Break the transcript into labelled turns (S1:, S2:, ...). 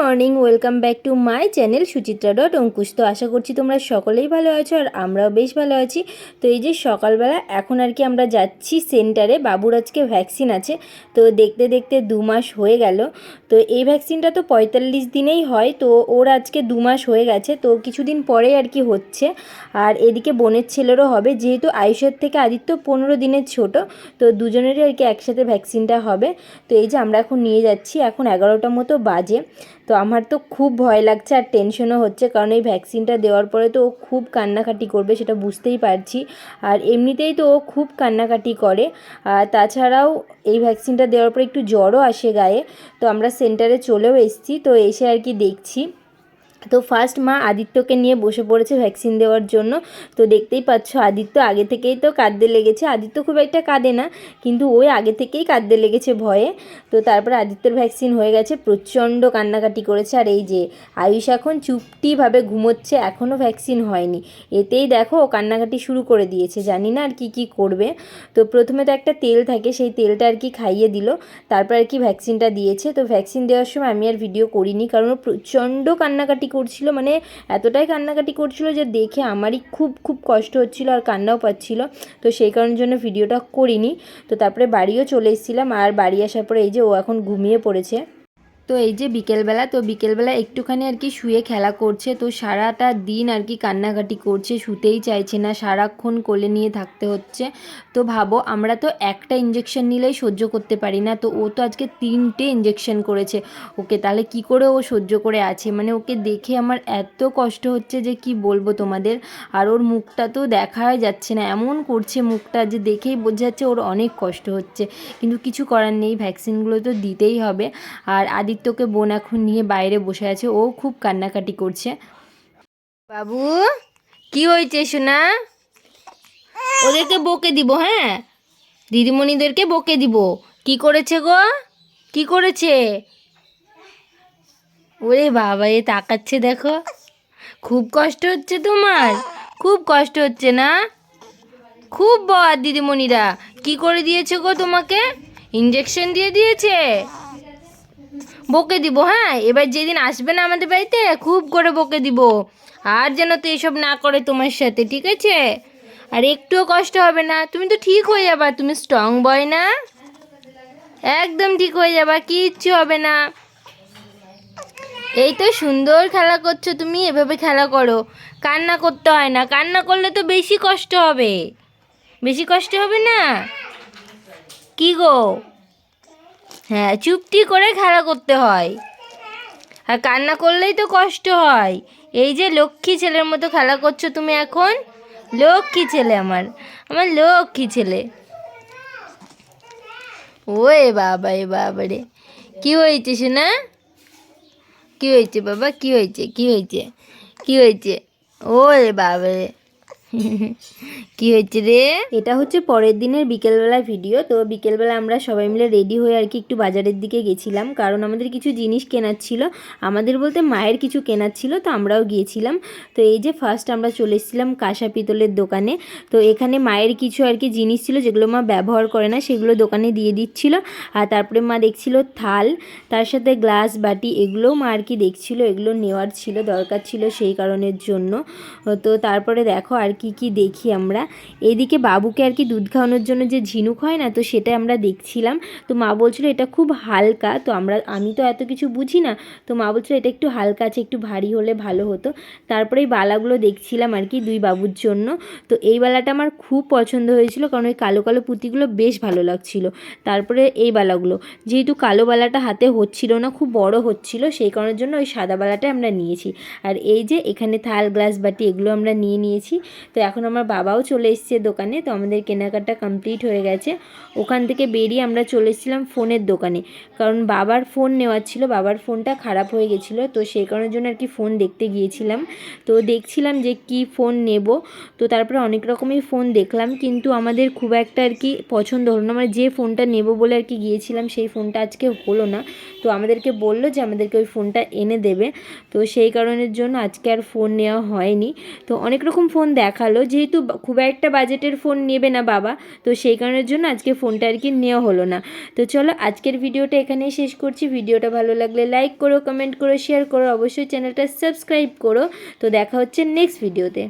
S1: Morning, welcome back to my channel Suchitra dot Ankush. তো আশা করছি তোমরা সকলেই ভালো আছো আর আমরাও বেশ ভালো আছি। তো এই যে সকালবেলা এখন আর কি আমরা যাচ্ছি সেন্টারে, বাবুর আজকে ভ্যাকসিন আছে। তো দেখতে দেখতে দু মাস হয়ে গেল। তো এই ভ্যাকসিনটা তো পঁয়তাল্লিশ দিনেই হয়, তো ওর আজকে দু মাস হয়ে গেছে। তো কিছুদিন পরেই আর কি হচ্ছে। আর এদিকে বোনের ছেলেরও হবে, যেহেতু আয়ুষের থেকে আদিত্য পনেরো দিনের ছোট, তো দুজনেরই আর কি একসাথে ভ্যাকসিনটা হবে। তো এই যে আমরা এখন নিয়ে যাচ্ছি, এখন এগারোটা মতো বাজে। তো আমার তো খুব ভয় লাগছে আর টেনশনও হচ্ছে, কারণ এই ভ্যাকসিনটা দেওয়ার পরে তো ও খুব কান্নাকাটি করবে সেটা বুঝতেই পারছি। আর এমনিতেই তো ও খুব কান্নাকাটি করে। আর তাছাড়াও এই ভ্যাকসিনটা দেওয়ার পরে একটু জ্বরও আসে গায়ে। তো আমরা সেন্টারে চলেও এসেছি, তো এসে আর কি দেখছি। তো ফার্স্ট মা আদিত্যকে নিয়ে বসে পড়েছে ভ্যাকসিন দেওয়ার জন্য। তো দেখতেই পাচ্ছ আদিত্য আগে থেকেই তো কাঁদতে লেগেছে। আদিত্য খুব একটা কাঁদে না, কিন্তু ওই আগে থেকেই কাঁদতে লেগেছে ভয়ে। তো তারপরে আদিত্যর ভ্যাকসিন হয়ে গেছে, প্রচণ্ড কান্নাকাটি করেছে। আর এই যে আয়ুষ এখন চুপটিভাবে ঘুমোচ্ছে এখনও ভ্যাকসিন হয়নি। এতেই দেখো ও কান্নাকাটি শুরু করে দিয়েছে। জানি না আর কি কি করবে। তো প্রথমে তো একটা তেল থাকে, সেই তেলটা আর কি খাইয়ে দিল। তারপর আর কি ভ্যাকসিনটা দিয়েছে। তো ভ্যাকসিন দেওয়ার সময় আমি আর ভিডিও করিনি, কারণ প্রচণ্ড কান্নাকাটি করছিল মানে এতটাই কান্নাকাটি করছিল যে দেখে আমারই খুব খুব কষ্ট হচ্ছিল আর কান্নাও পাচ্ছিল। তো সেই কারণের জন্য ভিডিওটা করিনি। তো তারপরে বাড়িও চলে এসেছিলাম আর বাড়ি আসার পরে এই যে ও এখন ঘুমিয়ে পড়েছে। তো এই যে বিকেলবেলা, তো বিকেলবেলা একটুখানি আর কি শুয়ে খেলা করছে, তো সারাটা দিন আর কি কান্নাকাটি করছে, শুতেই চাইছে না, সারাক্ষণ কোলে নিয়ে থাকতে হচ্ছে। তো ভাবো, আমরা তো একটা ইঞ্জেকশন নিলেই সহ্য করতে পারি না, তো ও তো আজকে তিনটে ইঞ্জেকশন করেছে। ওকে তাহলে কি করে ও সহ্য করে আছে? মানে ওকে দেখে আমার এত কষ্ট হচ্ছে যে কি বলব তোমাদের? আর ওর মুখটা তো দেখাই যাচ্ছে না, এমন করছে মুখটা যে দেখেই বোঝা যাচ্ছে ওর অনেক কষ্ট হচ্ছে। কিন্তু কিছু করার নেই ভ্যাকসিনগুলো তো দিতেই হবে। আর আদিত্যকে বোন এখন নিয়ে বাইরে বসে আছে। ও খুব কান্নাকাটি করছে। বাবু, কি হয়েছে সোনা? ওদেরকে বকে দিব হ্যাঁ? দিদিমণিদেরকে বকে দিব। কি করেছে গো? কি করেছে? ওরে বাবা, এ তাকাচ্ছে দেখো। খুব কষ্ট হচ্ছে তোমার? খুব কষ্ট হচ্ছে না? খুব বদ দিদিমণিরা। কি করে দিয়েছে গো তোমাকে? ইঞ্জেকশন দিয়ে দিয়েছে? বকে দিব হ্যাঁ? এবার যেদিন আসবে না আমাদের বাড়িতে, খুব করে বকে দিব। আর যেন তো এসব না করে তোমার সাথে, ঠিক আছে? আর একটুও কষ্ট হবে না। তুমি তো ঠিক হয়ে যাবা, তুমি স্ট্রং বয় না? একদম ঠিক হয়ে যাবা, কিচ্ছু হবে না। এই তো সুন্দর খেলা করছ তুমি, এভাবে খেলা করো। কান্না করতে হয় না, কান্না করলে তো বেশি কষ্ট হবে। বেশি কষ্ট হবে না? কি গো? হ্যাঁ চুপটি করে খেলা করতে হয়। আর কান্না করলেই তো কষ্ট হয়। এই যে লক্ষ্মী ছেলের মতো খেলা করছ তুমি এখন? লক্ষ্মী ছেলে আমার আমার লক্ষ্মী ছেলে। ওয়ে বাবা, এ বাবা রে। কী হয়েছে শোনা কী হয়েছে বাবা? কী হয়েছে? কী হয়েছে? কী হয়েছে? ওরে বাবা রে। কি হয়েছে রে? এটা হচ্ছে পরের দিনের বিকেলবেলা ভিডিও তো বিকেলবেলা আমরা সবাই মিলে রেডি হয়ে আর কি একটু বাজারের দিকে গেছিলাম। কারণ আমাদের কিছু জিনিস কেনার ছিল। আমাদের বলতে মায়ের কিছু কেনার ছিল, তো আমরাও গিয়েছিলাম। তো এই যে ফার্স্ট আমরা চলে এসেছিলাম কাঁসা পিতলের দোকানে। তো এখানে মায়ের কিছু আর কি জিনিস ছিল, যেগুলো মা ব্যবহার করে না, সেগুলো দোকানে দিয়ে দিচ্ছিল। আর তারপরে মা দেখছিল থাল, তার সাথে গ্লাস বাটি, এগুলোও মা আর কি দেখছিল, এগুলো নেওয়ার ছিল, দরকার ছিল সেই কারণের জন্য। তো তারপরে দেখো আর কি কি দেখি আমরা। এদিকে বাবুকে আর কি দুধ খাওয়ানোর জন্য যে ঝিনুক হয় না, তো সেটা আমরা দেখছিলাম। তো মা বলছিল, এটা খুব হালকা। তো আমরা, আমি তো এত কিছু বুঝি না। তো মা বলছিল, এটা একটু হালকা আছে, একটু ভারী হলে ভালো হতো। তারপরে এই বালাগুলো দেখছিলাম আর কি দুই বাবুর জন্য। তো এই বালাটা আমার খুব পছন্দ হয়েছিল, কারণ ওই কালো কালো পুঁতিগুলো বেশ ভালো লাগছিল। তারপরে এই বালাগুলো, যেহেতু কালো বালাটা হাতে হচ্ছিল না, খুব বড় হচ্ছিল, সেই কারণের জন্য ওই সাদা বালাটা আমরা নিয়েছি। আর এই যে এখানে থাল, গ্লাস বাটি, এগুলো আমরা নিয়ে নিয়েছি। তো এখন আমার বাবাও চলে এসছে দোকানে, তো আমাদের কেনাকাটা কমপ্লিট হয়ে গেছে। ওখান থেকে বেরিয়ে আমরা চলে এসেছিলাম ফোনের দোকানে। কারণ বাবার ফোন নেওয়ার ছিল, বাবার ফোনটা খারাপ হয়ে গেছিল, তো সেই কারণের জন্য আর কি ফোন দেখতে গিয়েছিলাম। তো দেখছিলাম যে কি ফোন নেব, তো তারপরে অনেক রকমই ফোন দেখলাম, কিন্তু আমাদের খুব একটা আর কি পছন্দ হলো না। মানে যে ফোনটা নেব বলে আর কি গিয়েছিলাম, সেই ফোনটা আজকে হলো না। তো আমাদেরকে বলল যে আমাদেরকে ওই ফোনটা এনে দেবে। তো সেই কারণের জন্য আজকে আর ফোন নেওয়া হয়নি। তো অনেক রকম ফোন দেখা দেখাল, যেহেতু খুব একটা বাজেটের ফোন নেবে না বাবা, তো সেই কারণের জন্য আজকে ফোনটা আর কি নেওয়া হলো না। তো চলো, আজকের ভিডিওটা এখানেই শেষ করছি। ভিডিওটা ভালো লাগলে লাইক করো কমেন্ট করো শেয়ার করো, অবশ্যই চ্যানেলটা সাবস্ক্রাইব করো। তো দেখা হচ্ছে নেক্সট ভিডিওতে